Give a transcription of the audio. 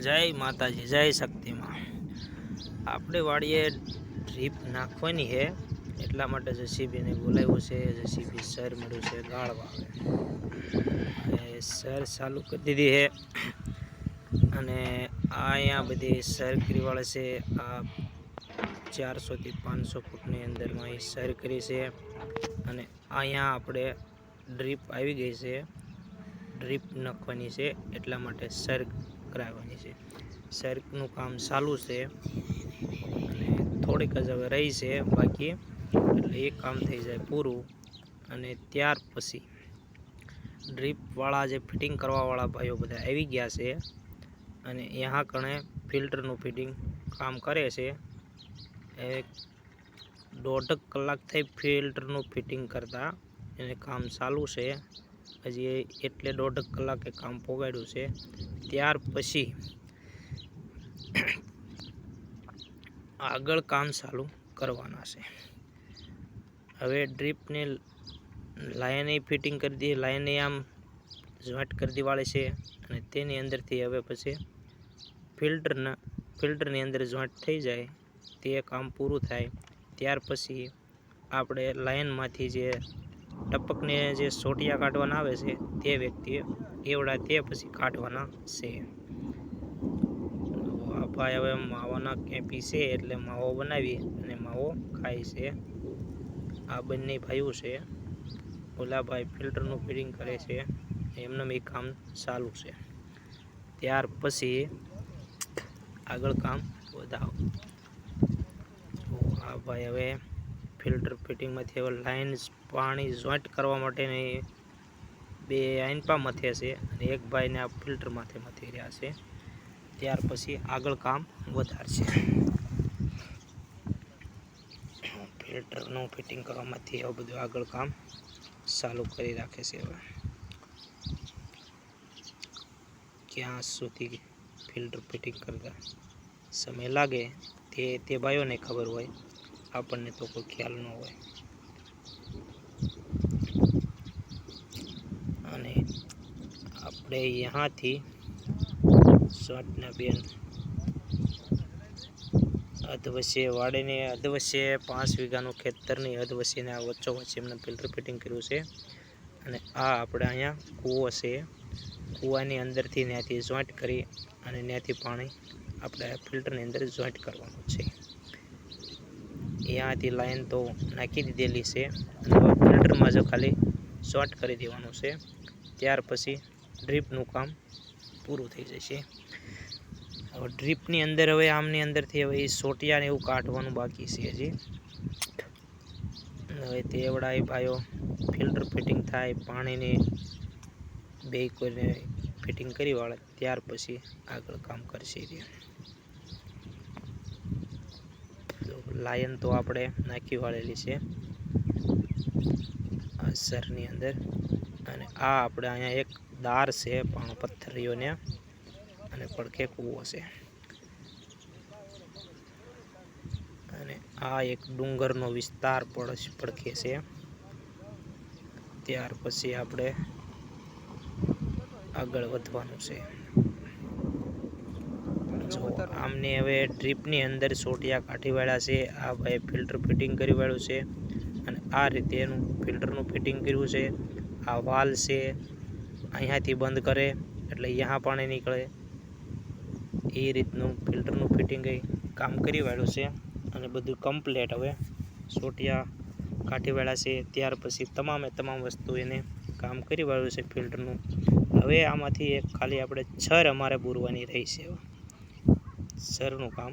જય માતાજી, જય શક્તિમાં આપણે વાડીએ ડ્રીપ નાખવાની છે, એટલા માટે જસીબીને બોલાવ્યું છે, જસીબી સર મળ્યું છે ગાળવા સર ચાલુ કરી દીધી છે. અને આ અહીંયા બધી સર કરીવાળે છે, આ ચારસોથી પાંચસો ફૂટની અંદરમાં અહીં સર કરી છે. અને અહીંયા આપણે ડ્રીપ આવી ગઈ છે ડ્રીપ નાખવાની છે, એટલા માટે સર્ક કરાવવાની છે. સર્કનું કામ ચાલુ છે. અને થોડીક જ હવે રહી છે બાકી. એટલે એ કામ થઈ જાય પૂરું. અને ત્યાર પછી ડ્રીપવાળા જે ફિટિંગ કરવાવાળા ભાઈઓ બધા આવી ગયા છે. અને यहाँ કણે ફિલ્ટરનું ફિટિંગ કામ કરે છે. એ દોઢ કલાક થઈ ફિલ્ટરનું ફિટિંગ કરતા એને કામ ચાલુ છે. હજી એટલે દોઢ કલાકે કામ પોગાડ્યું છે. ત્યાર પછી આગળ કામ ચાલુ કરવાના છે. હવે ડ્રીપને લાઈને ફિટિંગ કરી દઈએ. લાઈને આમ જોઈન્ટ કરી દેવાળી છે અને તેની અંદરથી હવે પછી ફિલ્ટરના ફિલ્ટરની અંદર જોઈન્ટ થઈ જાય તે કામ પૂરું થાય. ત્યાર પછી આપણે લાઇનમાંથી જે ટપકને જે સોટિયા કાઢવાના આવે છે તે વ્યક્તિએ એવડા તે પછી કાઢવાના છે. આ ભાઈ હવે માવાના કેપી છે એટલે માવો બનાવી અને માવો ખાય છે. આ બંને ભાઈઓ છે. ઓલા ભાઈ ફિલ્ટરનું ફિટિંગ કરે છે. એમને એ કામ ચાલુ છે. ત્યાર પછી આગળ કામ વધાવો આ ભાઈ હવે ફિલ્ટર ફિટિંગમાંથી હવે લાઇન્સ પાણી જોઈન્ટ કરવા માટેની બે આઈનપા મથે છે અને એક ભાઈને આ ફિલ્ટર માથે મથી રહ્યા છે. ત્યાર પછી આગળ કામ વધારશે. ફિલ્ટરનું ફિટિંગ કરવામાંથી હવે બધું આગળ કામ ચાલુ કરી રાખે છે હવે. ક્યાં સુધી ફિલ્ટર ફિટિંગ કરતા સમય લાગે તે તે ભાઈઓને ખબર હોય. આપણને તો કોઈ ખ્યાલ ન હોય. અને આપણે અહીંયાથી સ્વાટના બેન અધવશ્ય વાડીને, અધવચ્ચે પાંચ વીઘાનું ખેતરની અધવચ્ચેને આ વચ્ચો વચ્ચે એમને ફિલ્ટર ફિટિંગ કર્યું છે. અને આ આપણે અહીંયા કૂવો છે. કૂવાની અંદરથી ત્યાંથી જોઈન્ટ કરી અને ત્યાંથી પાણી આપણે ફિલ્ટરની અંદર જોઈન્ટ કરવાનું છે. અહીંયાથી લાઈન તો નાખી દીધેલી છે. અને ફિલ્ટરમાં જો ખાલી શોર્ટ કરી દેવાનું છે. ત્યાર પછી ડ્રીપનું કામ પૂરું થઈ જશે. હવે ડ્રીપની અંદર હવે આમની અંદરથી હવે એ સોટિયાને એવું કાઢવાનું બાકી છે હજી. હવે તેવડાય ભાઈઓ ફિલ્ટર ફિટિંગ થાય, પાણીની બે કોઈને ફિટિંગ કરી વાળે, ત્યાર પછી આગળ કામ કરશે લાયન તો આપણે નાખી વાળેલી છે. આ સરની અંદર. અને આ આપણે અહીંયા એક દાર છે પણ પથ્થરીઓને અને પડખે કૂવો છે. અને આ એક ડુંગરનો વિસ્તાર પડ પડખે છે. ત્યાર પછી આપણે આગળ વધવાનું છે. જો આમને હવે ટ્રીપની અંદર સોટિયા કાઢી વાળ્યા છે. આ ભાઈ ફિલ્ટર ફિટિંગ કરી વાળ્યું છે અને આ રીતે એનું ફિલ્ટરનું ફિટિંગ કર્યું છે. આ વાલ છે, અહીંયાથી બંધ કરે એટલે અહીંયા પાણી નીકળે. એ રીતનું ફિલ્ટરનું ફિટિંગ કામ કરી વાળ્યું છે અને બધું કમ્પ્લેટ હવે સોટિયા કાઢી વાળ્યા છે. ત્યાર પછી તમામે તમામ વસ્તુ એને કામ કરી વાળ્યું છે ફિલ્ટરનું. હવે આમાંથી એક ખાલી આપણે છર અમારે પૂરવાની રહી છે. સરનું કામ.